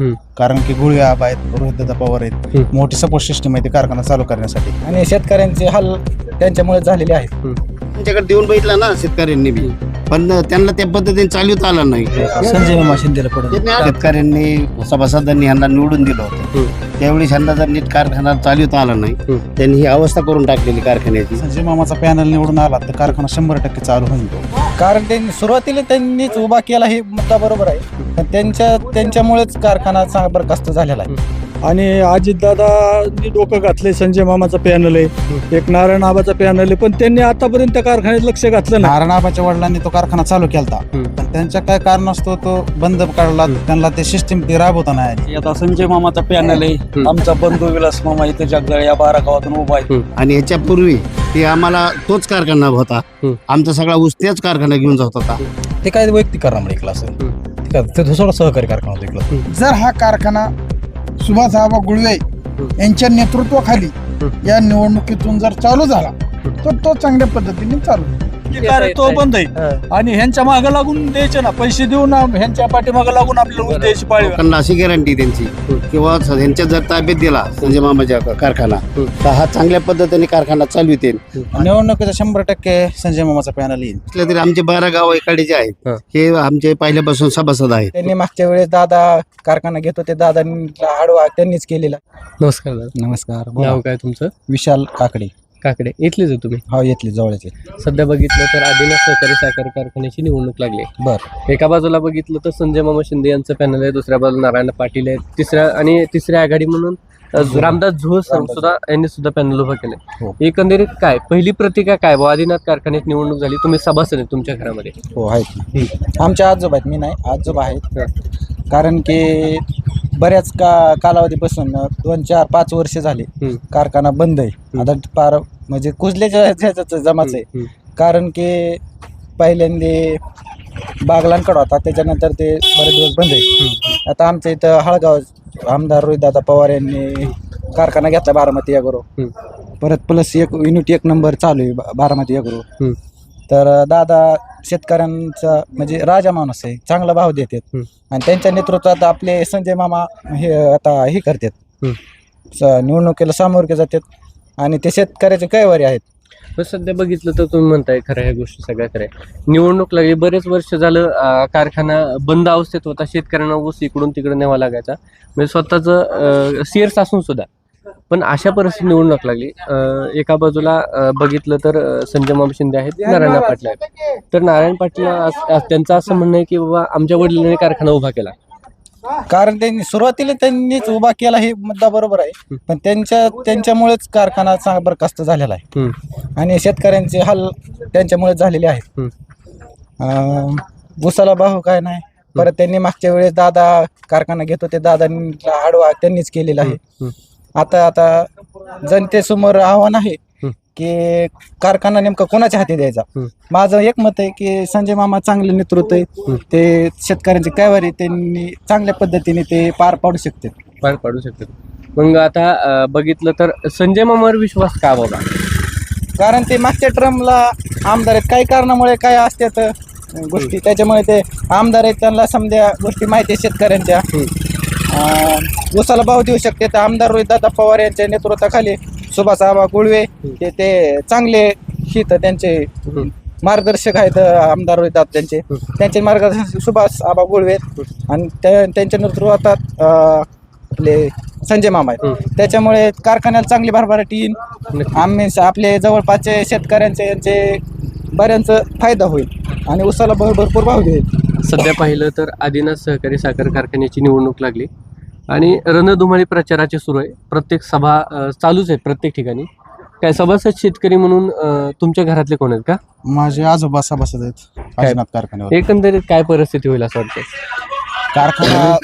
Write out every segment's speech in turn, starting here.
हम्म. कारण की गुळवे आबा आहेत रोहितदादा पवार आहेत. मोठी सपोर्ट सिस्टम आहे ते कारखाना चालू करण्यासाठी. आणि शेतकऱ्यांचे हाल त्यांच्यामुळे झालेले आहेत. त्यांच्याकडे देऊन बघितला ना शेतकऱ्यांनी बी. पण त्यांना त्या पद्धतीने चालवता आला नाही. संजय मामा शिंदेला पडत शेतकऱ्यांनी सभासदांनी यांना निवडून दिलं होतं. त्यावेळी यांना जर नीट कारखाना चालवता आला नाही. त्यांनी ही अवस्था करून टाकलेली कारखान्याची. संजय मामाचा पॅनल निवडून आला तर कारखाना शंभर टक्के चालू होईल. कारण त्यांनी सुरुवातीला त्यांनीच उभा केला हे मुद्दा बरोबर आहे. पण त्यांच्या त्यांच्यामुळेच कारखाना बरखास्त झालेला आहे. आणि अजितदादांनी डोकं घातलंय संजय मामाचा पॅनल आहे. एक नारायण आबाचा पॅनल आहे पण त्यांनी आतापर्यंत त्या कारखान्यात लक्ष घातलं नारायण आबाच्या वडिलांनी तो कारखाना चालू केला पण त्यांच्या काय कारण असतो तो बंद काढला त्यांना ते सिस्टीम ते राबवता नाही. आता संजय मामाचा पॅनल आहे. आमचा बंधू विलास मामा इथे जगदळ या बारा गावातून उभा आहे. आणि ह्याच्यापूर्वी ते आम्हाला तोच कारखाना होता. आमचा सगळा ऊस त्याच कारखाना घेऊन जात होता. ते काय वैयक्तिक कारणामुळे ऐकलं असेल? ठीक आहे, ते दुसरा सहकारी कारखाना होता जर हा कारखाना सुभाष आबा गुळवे यांच्या नेतृत्वाखाली या निवडणुकीतून जर चालू झाला तर तो चांगल्या पद्धतीने चालू कार्य तो बंद आहे. आणि ह्यांच्या मागे लागून द्यायचे ना पैसे देऊन आम- ह्यांच्या पाठीमागे लागून आपल्याला ऊस द्यायची पाळी लोकांना अशी गॅरंटी त्यांची. किंवा यांच्या जर ताब्यात दिला संजय मामाच्या कारखाना तर हा चांगल्या पद्धतीने कारखाना चालविते निवडणुकीचा शंभर टक्के संजय मामाचा पॅनल येईल. असल्या तरी आमचे बारा गाव इकडे जे आहेत हे. आमचे पहिल्यापासून सभासद आहेत. त्यांनी मागच्या वेळेस दादा कारखाना घेत होते दादांनी आडवा त्यांनीच केलेला. नमस्कार दादा. नमस्कार. नाव काय तुमचं? विशाल काकडे. काकडे इथलेच आहे तुम्ही? हा येतली जवळचे सध्या बघितलं तर आदिनाथ सहकारी साखर कारखान्याची निवडणूक लागली बर. एका बाजूला बघितलं तर संजय मामा शिंदे यांचं पॅनल आहे दुसऱ्या बाजूला नारायण पाटील आहे तिसऱ्या आणि तिसऱ्या आघाडी म्हणून अ, रामदास झोळ. सुद्धा यांनी सुद्धा पॅनल उभं केलंय. हो. एकंदरीत काय पहिली प्रतिका काय? बुवा आदिनाथ कारखान्यात निवडणूक झाली तुम्ही सभासद आहे तुमच्या घरामध्ये. हो आहेत की. आमच्या आजोबा आहेत मी नाही आजोबा आहेत. कारण की बऱ्याच का कालावधीपासून दोन चार पाच वर्ष झाले हम्म. कारखाना बंद आहे. आता पार म्हणजे कुजल्याच्या ह्याच्याच जमाच आहे. कारण की पहिल्यांदा बागलांकड होता त्याच्यानंतर ते बरेच दिवस बंद आहे. आता आमच्या इथं हळगाव आमदार रोहितदादा पवार यांनी कारखाना घेतला बारामती अग्रो. परत प्लस एक युनिट एक नंबर चालू आहे बारामती अग्रो. तर दादा शेतकऱ्यांचा म्हणजे राजा माणूस आहे चांगला भाव देतात. आणि त्यांच्या नेतृत्वात आपले संजय मामा हे आता हे करतात. निवडणुकीला सामोरके जातात. आणि ते शेतकऱ्याचे कैवारी आहेत? पण सध्या बघितलं तर तुम्ही म्हणताय खरं ह्या गोष्टी सगळ्या खऱ्या आहे. निवडणूक लागली बरेच वर्ष झालं अं, कारखाना बंद अवस्थेत होता शेतकऱ्यांना ऊस इकडून तिकडे न्यावा लागायचा. म्हणजे स्वतःच सिअर्स असून सुद्धा. पण अशा परिस्थिती निवडणूक लागली. अं, एका बाजूला अं, बघितलं तर अं, संजय माम शिंदे आहेत नारायण पाटील आहेत. तर नारायण पाटील अस- अस- त्यांचं असं म्हणणं आहे की बाबा आमच्या वडिलांनी कारखाना उभा केला. कारण त्यांनी सुरुवातीला त्यांनीच उभा केला हे मुद्दा बरोबर आहे. पण त्यांच्या त्यांच्यामुळेच कारखाना चा- बरखास्त झालेला आहे. आणि शेतकऱ्यांचे हाल त्यांच्यामुळे झालेले आहेत. अं, ऊसाला भाव काय नाही. परत त्यांनी मागच्या वेळेस दादा कारखाना घेत होते दादांनी आडवा त्यांनीच केलेला आहे. आता आता जनतेसमोर आव्हान आहे. की कारखाना नेमका कोणाच्या हाती द्यायचा. माझं एक मत आहे की संजय मामा चांगले नेतृत्व आहे. ते शेतकऱ्यांची कैवारी त्यांनी चांगल्या पद्धतीने ते पार पाडू शकते पार पाडू शकतात. मग आता बघितलं तर संजय मामावर विश्वास का बाबा? कारण ते मागच्या ट्रमला आमदार आहेत. काही कारणामुळे काय असतात गोष्टी. त्याच्यामुळे ते आमदार आहेत त्यांना समजा गोष्टी माहिती आहेत शेतकऱ्यांच्या. ऊसाला भाव देऊ शकते. तर आमदार रोहितदादा पवार यांच्या नेतृत्वाखाली सुभाष आबा गुळवे ते ते चांगले हित त्यांचे मार्गदर्शक आहेत आमदार रोहितदादा त्यांचे. त्यांचे मार्गदर्शक सुभाष आबा गुळवे. आणि त्या- त्यांच्या नेतृत्वात आपले संजय मामा आहेत. त्याच्यामुळे कारखान्याला चांगली भरभराटी येईल आम्ही आपले जवळपासचे शेतकऱ्यांचे यांचे बऱ्यांचा फायदा होईल. आणि उसाला भर भरपूर भाव देईल. सध्या पाहिलं तर आदिनाथ सहकारी साखर कारखान्याची निवडणूक लागली. आणि रणधुमाळी प्रचाराची सुरू आहे. प्रत्येक सभा चालूच आहेत प्रत्येक ठिकाणी. काय सभासद शेतकरी म्हणून तुमच्या घरातले कोण आहेत का? माझे आजोबा सभासद आहेत. कारखान्यावर. एकंदरीत काय परिस्थिती होईल असं वाटतं कारखाना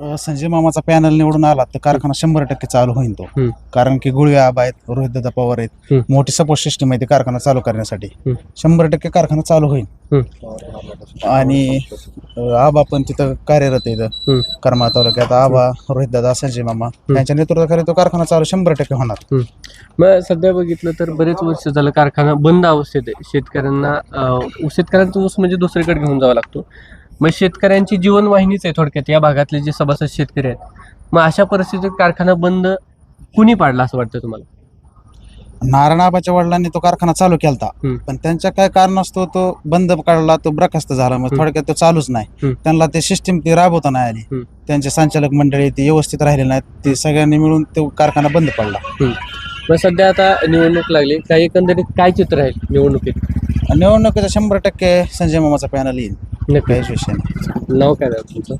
अं, संजय मामाचा पॅनल निवडून आला तर कारखाना शंभर टक्के चालू होईल तो. हम्म. कारण की गुळवे आबा आहेत रोहितदादा पवार आहेत. मोठी सपोर्ट सिस्टम आहे ते कारखाना चालू करण्यासाठी. हम्म. शंभर टक्के कारखाना चालू होईल आणि अं, आबा पण तिथं कार्यरत आहे हम्म. करमाळ तालुक्यात आबा रोहितदादा संजय मामा यांच्या नेतृत्वाखाली तो कारखाना चालू शंभर टक्के होणार. मग सध्या बघितलं तर बरेच वर्ष झालं कारखाना बंद अवस्थेत आहे. शेतकऱ्यांना अ, शेतकऱ्यांचा ऊस म्हणजे दुसरीकडे घेऊन जावा लागतो. मग शेतकऱ्यांची जीवनवाहिनीच आहे थोडक्यात. या भागातले जे सभासद शेतकरी आहेत. मग अशा परिस्थितीत कारखाना बंद कुणी पाडला असं वाटतं तुम्हाला? नारायणाबाच्या वडिलांनी तो कारखाना चालू केलता. हम्म. पण त्यांच्या काय कारणास्तव तो बंद काढला तो बरखास्त झाला. मग हम्म. थोडक्यात तो चालूच नाही. त्यांना ते सिस्टीम ती राबवता नाही आली. त्यांचे संचालक मंडळी ती व्यवस्थित राहिले नाहीत. ते सगळ्यांनी मिळून तो कारखाना बंद पडला. मग सध्या आता निवडणूक लागली. काही एकंदरीत काय चित्र आहे निवडणुकीत? निवडणुकीचा शंभर टक्के संजय मामाचा पॅनल येईल. नक्की. काहीच विषय नाही. नाव काय आहे तुमचं?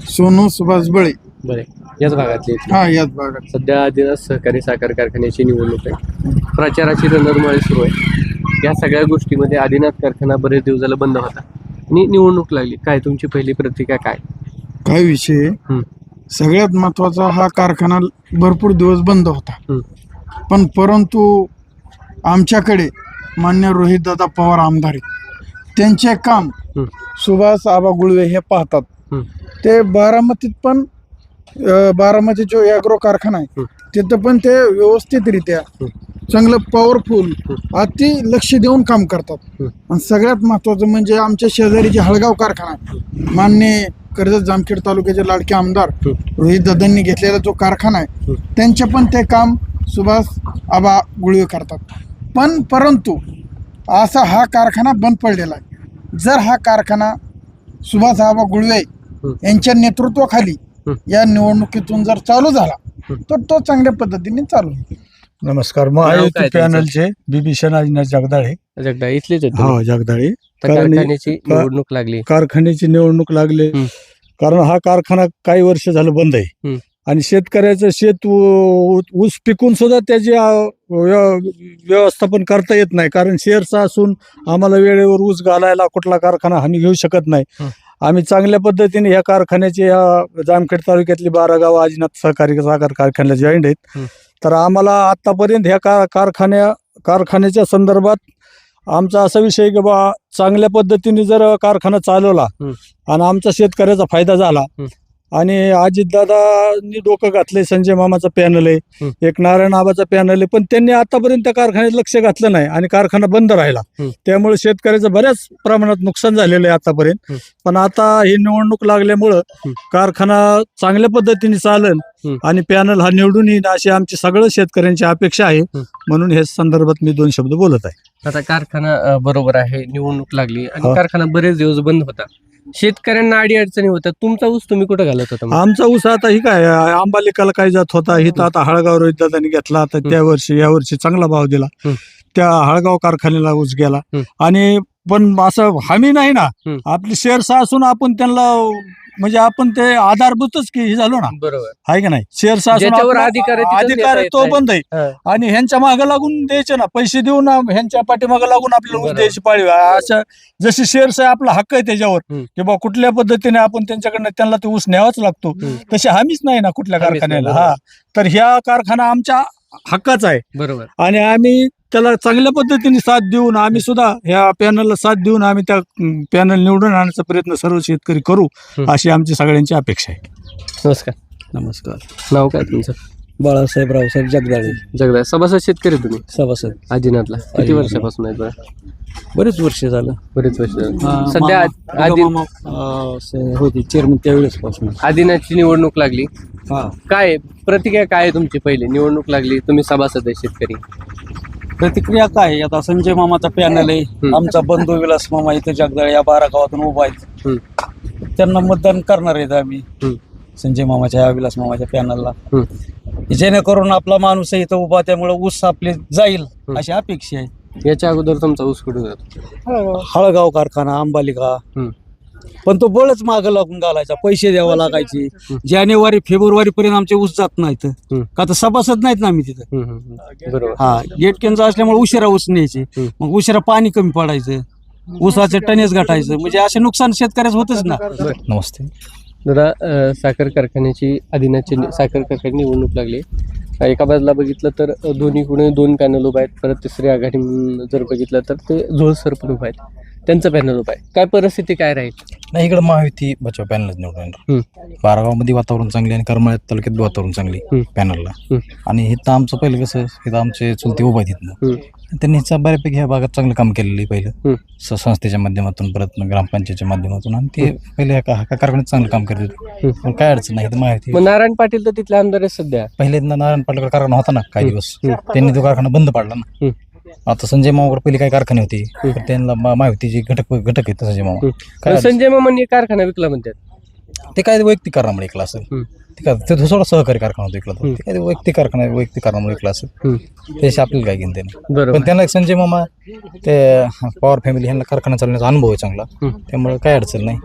सोनू सुभाष बळे. बरे. याच भागातले. हा याच भागात. सध्या आदिनाथ सहकारी साखर कारखान्याची निवडणूक आहे. प्रचाराची रणधुमाळी सुरू आहे. या सगळ्या गोष्टीमध्ये आदिनाथ कारखाना बरेच दिवस झाला बंद होता. आणि निवडणूक लागली. काय तुमची पहिली प्रतिक्रिया काय? काय विषय? हम्म. सगळ्यात महत्त्वाचा हा कारखाना भरपूर दिवस बंद होता. हम्म. पण परंतु आमच्याकडे मान्य रोहितदादा पवार आमदार आहेत. त्यांचे काम. सुभाष आबा गुळवे हे पाहतात. ते बारामतीत पण बारामती जो ॲग्रो कारखाना आहे. तिथं पण ते व्यवस्थितरित्या चांगलं पॉवरफुल अति लक्ष देऊन काम करतात. आणि सगळ्यात महत्वाचं म्हणजे आमच्या शेजारी जे हळगाव कारखाना मान्य कर्जत जामखेड तालुक्याचे लाडके आमदार रोहित दादांनी घेतलेला जो कारखाना आहे त्यांचे पण ते काम सुभाष आबा गुळवे करतात. पण परंतु असा हा कारखाना बंद पडलेला आहे. जर हा कारखाना सुभाष आबा गुळवे यांच्या नेतृत्वाखाली या निवडणुकीतून जर चालू झाला तर तो चांगल्या पद्धतीने चालू होईल. नमस्कार त्यांचं? पॅनलचे बीबी शनाजीनाथ जगदाळे. जगदा इथलेच आहेत हा. जगदाळे. कारखान्याची निवडणूक लागली. कारखान्याची निवडणूक लागले. हं. कारण हा कारखाना काही वर्ष झालं बंद आहे. आणि शेतकऱ्याचं शेत ऊस पिकून सुद्धा त्याचे व्यवस्थापन करता येत नाही कारण शेअरचा असून आम्हाला वेळेवर ऊस घालायला कुठला कारखाना आम्ही घेऊ शकत नाही. आम्ही चांगल्या पद्धतीने ह्या कारखान्याचे ह्या जामखेड तालुक्यातली बारा गाव आजीनाथ सहकारी साखर कारखान्याला जॉईंट आहेत. तर आम्हाला आतापर्यंत ह्या का कारखान्या कारखान्याच्या संदर्भात आमचा असा विषय की बा चांगल्या पद्धतीने जर कारखाना चालवला. आणि आमचा शेतकऱ्याचा फायदा झाला. आणि अजितदादांनी डोकं घातले संजय मामाचा पॅनल आहे. एक नारायण आबाचा पॅनल आहे पण त्यांनी आतापर्यंत त्या कारखान्यात लक्ष घातलं नाही आणि कारखाना बंद राहिला. त्यामुळे शेतकऱ्याचं बऱ्याच प्रमाणात नुकसान झालेलं आहे आतापर्यंत. पण आता ही निवडणूक लागल्यामुळं. कारखाना चांगल्या पद्धतीने चालेल हं. आणि पॅनल हा निवडून येईल अशी आमची सगळ्या शेतकऱ्यांची अपेक्षा आहे. म्हणून हे संदर्भात मी दोन शब्द बोलत आहे आता कारखाना बरोबर आहे निवडणूक लागली आणि. कारखाना बरेच दिवस बंद होता शेतकऱ्यांना अडी अडचणी होत्या तुमचा ऊस तुम्ही कुठे घालत होता मग? आमचा ऊस आता ही काय आंबालिकाला काय जात होता ही तर आता हळगाव रोहित दादांनी घेतला तर त्या वर्षी या वर्षी चांगला भाव दिला हं. त्या हळगाव कारखान्याला ऊस गेला हं. आणि पण असं हमी नाही ना. आपली शेअर्स असून आपण त्यांना म्हणजे आपण ते आधारभूतच की हे झालो ना बरोबर आहे का नाही शेअर्स असून ज्याच्यावर अधिकार आहे तिथंच अधिकार आहे देता तो येत बंद आहे हा. आणि ह्यांच्या मागे लागून द्यायचे ना पैसे देऊन ह्यांच्या पाठीमागे लागून आपल्याला ऊस बरोबर. द्यायची पाळी. असं जशी शेअर्स आहे आपला हक्क आहे त्याच्यावर. की बा कुठल्या पद्धतीने आपण त्यांच्याकडनं त्यांना ते ऊस न्यावाच लागतो. तशी हमीच नाही ना कुठल्या हमीच नाही, कारखान्याला बरोबर. हा तर ह्या कारखाना आमच्या हक्काचा आहे बरोबर आणि आम्ही त्याला चांगल्या पद्धतीने साथ देऊन आम्ही सुद्धा ह्या पॅनलला साथ देऊन आम्ही त्या पॅनल निवडून आणण्याचा प्रयत्न सर्व शेतकरी करू. अशी आमची सगळ्यांची अपेक्षा आहे. नमस्कार. नमस्कार. नाव काय तुमचं? बाळासाहेब रावसाहेब जगदाळे. जगदा सभासद शेतकरी तुम्ही? सभासद. आदिनाथला. किती. वर्षापासून आहेत बरं? बरेच वर्ष झालं. बरेच वर्ष झाली. सध्या मामा- आदी मामा, अं, स- होते चेअरमन त्यावेळेस पासून आदिनाथची निवडणूक लागली. हा. काय प्रतिक्रिया काय आहे तुमची पहिली? निवडणूक लागली तुम्ही सभासद आहे शेतकरी. प्रतिक्रिया काय आहे? आता संजय मामाचा पॅनल आहे हम्म. आमचा बंधू विलास मामा इथे जगदाळे या बारा गावातून उभा आहेत हम्म. त्यांना मतदान करणार आहेत आम्ही हम्म. संजय मामाच्या या विलास मामाच्या पॅनलला हम्म. जेणेकरून आपला माणूस आहे इथं उभा त्यामुळे ऊस आपले जाईल अशी अपेक्षा आहे याच्या अगोदर तुमचा ऊस कुठे जातो हळगाव कारखाना अंबालिका हम्म. पण तो बळच मागं लागून घालायचा पैसे द्यावा लागायचे. जानेवारी फेब्रुवारी पर्यंत आमचे ऊस जात नाहीत. का तर सभासद नाहीत ना आम्ही तिथं. बरोबर. हा गेटकेनचा असल्यामुळे उशिरा ऊस न्यायचे. मग उशिरा पाणी कमी पडायचं. ऊसाचं टनेज घटायचं. म्हणजे असे नुकसान शेतकऱ्याच होतच ना. नमस्ते. दादा अं, साखर कारखान्याची आदिनाथची नि- साखर कारखान्याची निवडणूक लागली. अं, एका बाजूला बघितलं तर अं, दोन्ही कुणी दोन पॅनल उभा आहेत. परत तिसरी आघाडी म्हणून जर बघितलं तर ते झोळसर पण उभा आहेत. त्यांचं पॅनल उभा आहे काय परिस्थिती काय राहील नाही इकडं महायुती बचाव पॅनलच निवडून येणार बारागावमध्ये वातावरण चांगले आणि करमाळ्यात तालुक्यात वातावरण चांगली. पॅनलला. आणि इथं आमचं पहिलं कसं इथं आमचे चुलते उभा. इथनं त्यांनी बऱ्यापैकी ह्या भागात चांगलं काम केलेलं आहे. पहिलं स- संस्थेच्या माध्यमातून परत मग ग्रामपंचायतच्या माध्यमातून आणि ते पहिले ह्या कारखान्यात चांगलं काम करत होते. पण काय अडचण नाही माहिती मग नारायण पाटील तर तिथले आमदार आहेत सध्या पहिल्यांदा नारायण पाटकर कारखाना होता ना काही दिवस. त्यांनी तो कारखाना बंद पाडला ना हम्म. आता संजय मामावर पहिले काही कारखाने होते. तर त्यांना मा- माहितीचे घटक घटक आहेत संजय मामा. काय संजय मामांनी कारखाना विकला म्हणतात. ते काय वैयक्तिक कारणामुळे ऐकलं असेल. ते काय ते थोडा सहकारी कारखाना होता ऐकला. ते काय वैयक्तिक कारखाना वैयक्तिक कारणामुळे ऐकलं असेल. त्याशी आपल्याला काय घेणं देणं. पण त्यांना संजय मामा ते पॉवर फॅमिली ह्यांना कारखाना चालण्याचा अनुभव आहे चांगला. त्यामुळे काय अडचण नाही.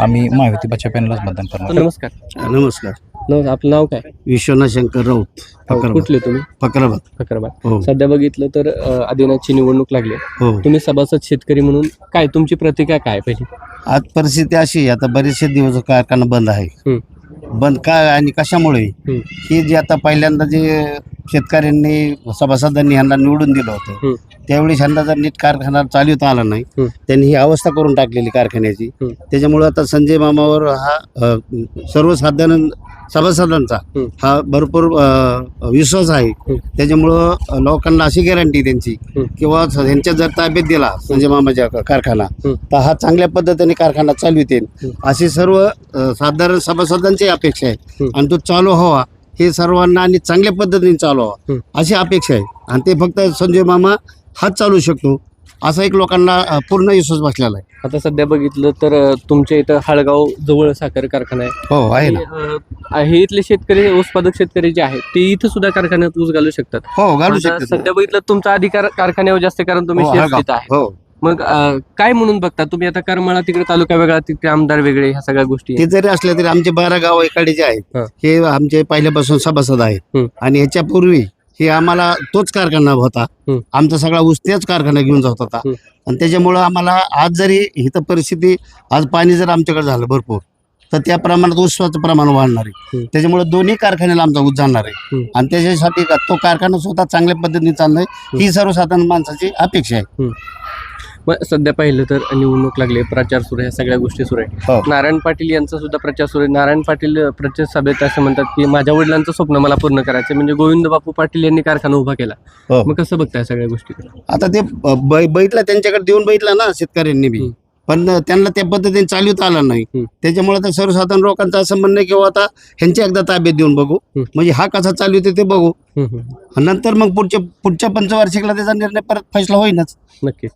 आम्ही महायुती बच्चा पॅनलच मतदान करणार. नमस्कार. नमस्कार. नमस्कार. आपलं नाव काय? विश्वनाथ शंकर राऊत हो, कुठले तुम्ही? फकराबाद. फकराबाद. हो. सध्या बघितलं तर आदिनाथची निवडणूक लागली. हो. तुम्ही सभासद शेतकरी म्हणून काय तुमची प्रतिक्रिया काय पहिली? आज परिस्थिती अशी आहे, आता बरेचसे दिवस कारखाना बंद आहे हम्म. बंद काय आणि कशामुळे हम्म. ही जी आता पहिल्यांदा जे शेतकऱ्यांनी सभासदांनी ह्यांना निवडून दिलं हम्म. होतं त्यावेळी ह्यांना जर नीट कारखाना चालवता आला नाही हम्म. त्यांनी ही अवस्था करून टाकलेली कारखान्याची हम्म. त्याच्यामुळे आता संजय मामावर हा अ, सर्वसाधारण सभासदांचा. हा भरपूर विश्वास आहे. त्याच्यामुळं लोकांना अशी गॅरंटी त्यांची. किंवा ह्यांच्या जर ताब्यात दिला संजय मामाच्या कारखाना. तर हा चांगल्या पद्धतीने कारखाना चालविते अशी सर्व साधारण सभासदांची अपेक्षा आहे. आणि तो चालू व्हावा हे सर्वांना आणि चांगल्या पद्धतीने चालू हम्म. अशी अपेक्षा आहे आणि ते फक्त संजय मामा हाच चालू शकतो असा एक लोकांना पूर्ण विश्वास बसलेला आहे. आता सध्या बघितलं तर अ, तुमच्या इथं हाळगाव जवळ साखर कारखाना आहे. हो आहे ना. अ, हे इथले शेतकरी उत्पादक शेतकरी जे आहेत ते इथं सुद्धा कारखान्यात ऊस घालू शकतात. हो घालू आता शकतात. सध्या बघितलं तुमचा अधिकार कारखान्यावर जास्त कारण तुम्ही हो, शेत हळगाव. देत आहे. हो. मग अ, काय म्हणून बघता? तुम्ही आता करमाळा तिकडे तालुका वेगळा तिकडे आमदार वेगळे ह्या सगळ्या गोष्टी ते जरी असले तरी आमचे बारा गाव इकडे जे आहेत हा. हे आमचे पहिल्यापासून सभासद आहेत. हम्म. आणि ह्याच्यापूर्वी हे आम्हाला तोच कारखाना होता. आमचा सगळा ऊस त्याच कारखाना घेऊन जात होता. आणि त्याच्यामुळं आम्हाला आज जरी इथं परिस्थिती आज पाणी जर आमच्याकडे झालं भरपूर तर त्या प्रमाणात ऊसाचं प्रमाण वाढणार आहे. त्याच्यामुळे दोन्ही कारखान्याला आमचा ऊस जाणार आहे. आणि त्याच्यासाठी का- तो कारखाना स्वतः चांगल्या पद्धतीने चालणार ही सर्वसाधारण माणसाची अपेक्षा आहे मग सध्या पाहिलं तर निवडणूक लागली प्रचार सुरू आहे सगळ्या गोष्टी सुरू आहे हो. नारायण पाटील यांचा सुद्धा प्रचार सुरू आहे. नारायण पाटील प्रचार सभेत असं म्हणतात की माझ्या वडिलांचं स्वप्न मला पूर्ण करायचं म्हणजे गोविंद बापू पाटील यांनी कारखाना उभा केला. हो. मग कसं बघताय सगळ्या गोष्टी? आता ते ब- ब- बघितलं त्यांच्याकडे देऊन बघितलं ना शेतकऱ्यांनी बी. पण त्यांना त्या पद्धतीने चालवता आलं नाही. त्याच्यामुळे आता सर्वसाधारण लोकांचं असं म्हणणं किंवा आता ह्यांच्या एकदा ताब्यात देऊन बघू. म्हणजे हा कसा चालवते ते बघू. नंतर मग पुढच्या पुढच्या पंचवार्षिकला त्याचा निर्णय परत फैसला होईनच. नक्कीच.